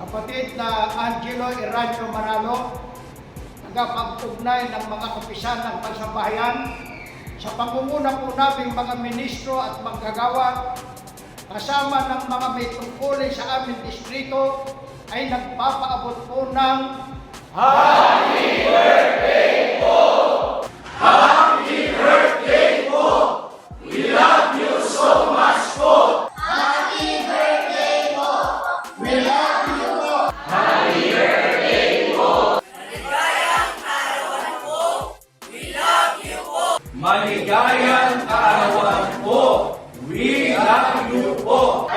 Kapatid na Angelo Eranio Manalo, tagapag-ugnay ng mga kapisan ng Pagsabayan, sa pangunguna po naming mga ministro at manggagawa, kasama ng mga may tungkulin sa aming distrito, ay nagpapaabot po ng Maligayang kaarawan po. We love you po.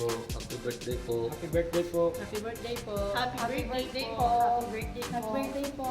Birthday po. Happy birthday po. Happy birthday po. Happy birthday po. Happy birthday po. Happy birthday po. Happy birthday po.